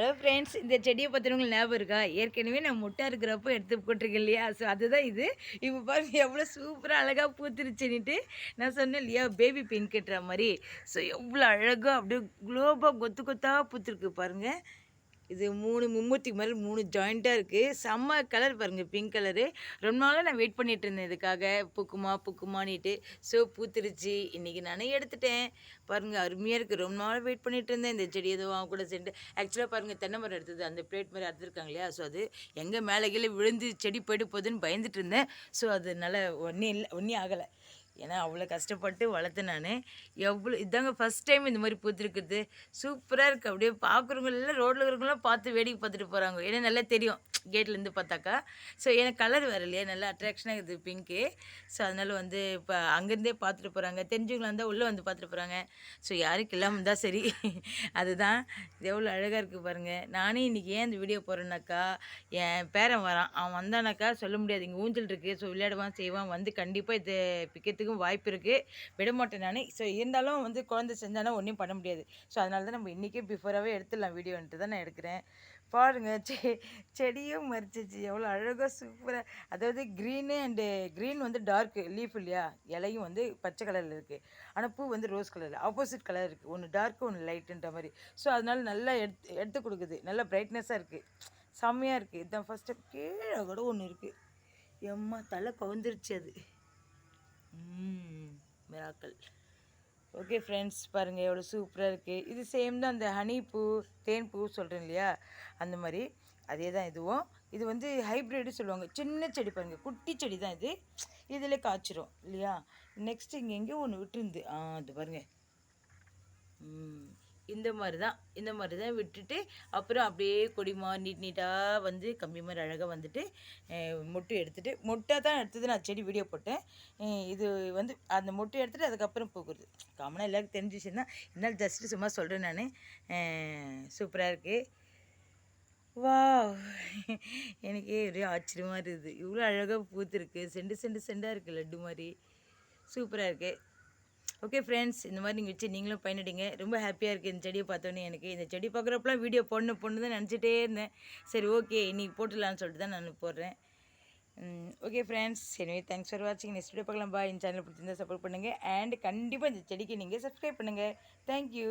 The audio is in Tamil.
ஹலோ ஃப்ரெண்ட்ஸ் இந்த செடியை பற்றினவங்களுக்கு ஞாபகம் இருக்கா? ஏற்கனவே நான் முட்டை இருக்கிறப்போ எடுத்து போட்டிருக்கேன் இல்லையா? ஸோ அதுதான் இது. இப்போ பாருங்க எவ்வளோ சூப்பராக அழகாக பூத்துருச்சுன்னுட்டு நான் சொன்னேன் இல்லையா? பேபி பிங்க்ன்ற மாதிரி. ஸோ எவ்வளோ அழகாக அப்படியே குளோபாக கொத்து கொத்தாக பூத்துருக்கு பாருங்கள் இது மூணு மும்மூர்த்தி மாதிரி மூணு ஜாயிண்ட்டாக இருக்குது செம்ம கலர் பாருங்கள் பிங்க் கலரு ரொம்ப நாளாக நான் வெயிட் பண்ணிகிட்டு இருந்தேன் இதுக்காக. பூக்குமா பூக்குமானிட்டு ஸோ பூத்துருச்சு. இன்றைக்கி நானே எடுத்துட்டேன். பாருங்கள் அருமையாக இருக்குது ரொம்ப நாளாக வெயிட் பண்ணிகிட்டு இருந்தேன். இந்த செடி எதுவும் அவங்க கூட சென்று ஆக்சுவலாக பாருங்கள் தென்னை மரம் எடுத்தது. அந்த பிளேட் மாதிரி அறுத்துருக்காங்க இல்லையா? ஸோ அது எங்கே மேலே கீழே விழுந்து செடி போயிட்டு போகுதுன்னு பயந்துட்டு இருந்தேன். ஸோ அது நல்லா ஒன்றே இல்லை ஒன்றே ஆகலை. ஏன்னா அவ்வளோ கஷ்டப்பட்டு வளர்த்தேன் நான். எவ்வளோ இதாங்க ஃபஸ்ட் டைம் இந்த மாதிரி பூத்துருக்குது. சூப்பராக இருக்குது அப்படியே பார்க்குறவங்களெல்லாம் ரோட்டில் இருக்கிறவங்களாம் பார்த்து வேடிக்கை பார்த்துட்டு போகிறாங்க ஏன்னா நல்லா தெரியும். கேட்லேருந்து பார்த்தாக்கா. ஸோ எனக்கு கலர் வேறு இல்லையா? நல்லா அட்ராக்ஷனாக இருக்குது பிங்க்கு ஸோ அதனால் வந்து இப்போ அங்கேருந்தே பார்த்துட்டு போகிறாங்க தெரிஞ்சவங்களாக இருந்தால் உள்ளே வந்து பார்த்துட்டு போகிறாங்க ஸோ யாருக்கு இல்லாமல் இருந்தால் சரி. அதுதான். இது எவ்வளோ அழகாக இருக்குது பாருங்கள் நானே இன்றைக்கி ஏன் இந்த வீடியோ போகிறேன்னாக்கா என் பேரன் வரான். அவன் வந்தானாக்கா சொல்ல முடியாது. இங்கே ஊஞ்சல் இருக்குது ஸோ விளையாடுவான் செய்வான். வந்து கண்டிப்பாக இது பிக்கிறதுக்கும் வாய்ப்பு இருக்குது விடமாட்டேன் நான். ஸோ இருந்தாலும் வந்து குழந்தை செஞ்சாலும் ஒன்றும் பண்ண முடியாது. ஸோ அதனால தான் நம்ம இன்றைக்கே பிஃபோராகவே எடுத்துடலாம் வீடியோன்ட்டு தான் நான் எடுக்கிறேன். பாருங்கள் செ செடியும் மறிச்சிச்சு எவ்வளோ அழகாக சூப்பராக அதாவது க்ரீனு அண்டு க்ரீன் வந்து டார்க்கு லீஃப் இல்லையா? இலையும் வந்து பச்சை கலரில் இருக்குது ஆனால் பூ வந்து ரோஸ் கலரில் ஆப்போசிட் கலர் இருக்குது ஒன்று டார்க்கு ஒன்று லைட்டுன்ற மாதிரி. ஸோ அதனால் நல்லா எடுத்து எடுத்து கொடுக்குது. நல்லா பிரைட்னஸாக இருக்குது செம்மையாக இருக்குது இதுதான் ஃபஸ்ட்டு கீழே கூட ஒன்று இருக்குது எம்மா தலை கவுந்துருச்சு அது. மிராக்கள். ஓகே ஃப்ரெண்ட்ஸ் பாருங்கள் எவ்வளோ சூப்பராக இருக்குது இது சேம் தான் அந்த ஹனி பூ தேன் பூ சொல்கிறேன் இல்லையா? அந்த மாதிரி. அதே தான் இதுவும். இது வந்து ஹைப்ரிட்டு சொல்லுவாங்க. சின்ன செடி பாருங்கள் குட்டி செடி தான் இது. இதில் காய்ச்சிரும் இல்லையா? நெக்ஸ்ட் இங்கே எங்கேயோ ஒன்று விட்டுருந்து. ஆ அது பாருங்கள் ம். இந்த மாதிரி தான் இந்த மாதிரி தான் விட்டுட்டு அப்புறம் அப்படியே கொடிமா நீட் நீட்டாக வந்து கம்பி மாதிரி அழகாக வந்துட்டு முட்டை மொட்டு முட்டை மொட்டை தான் எடுத்தது நான் செடி வீடியோ போட்டேன். இது வந்து அந்த மொட்டை எடுத்துகிட்டு அதுக்கப்புறம் பூக்குறது காமனாக எல்லாருக்கும் தான். என்னால் ஜஸ்ட்டு சும்மா சொல்கிறேன் நான். சூப்பராக இருக்குது வா எனக்கே ஒரே ஆச்சரியமாக இருக்குது. இவ்வளோ அழகாக பூத்துருக்கு. செண்டு செண்டு செண்டாக இருக்குது லட்டு மாதிரி. சூப்பராக இருக்குது ஓகே ஃப்ரெண்ட்ஸ் இந்த மாதிரி நீங்கள் வச்சு நீங்களும் பயனடிங்க. ரொம்ப ஹாப்பியாக இருக்குது இந்த செடியை பார்த்தோன்னே எனக்கு. இந்த செடி பார்க்குறப்பெல்லாம் வீடியோ போடணும் பொண்ணு தான் நினச்சிட்டே இருந்தேன். சரி ஓகே இன்னைக்கு போட்டுடலான்னு சொல்லிட்டு தான் நான் போடுறேன். ஓகே ஃப்ரெண்ட்ஸ் எனவே தேங்க்ஸ் ஃபார் வாட்சிங் நெக்ஸ்ட் வீடியோ பார்க்கலாம். பா இந்த சேனல் பிடிச்சிருந்தா சப்போர்ட் பண்ணுங்கள் அண்ட் கண்டிப்பாக இந்த செடிக்கு நீங்கள் சப்ஸ்கிரைப் பண்ணுங்கள் தேங்க்யூ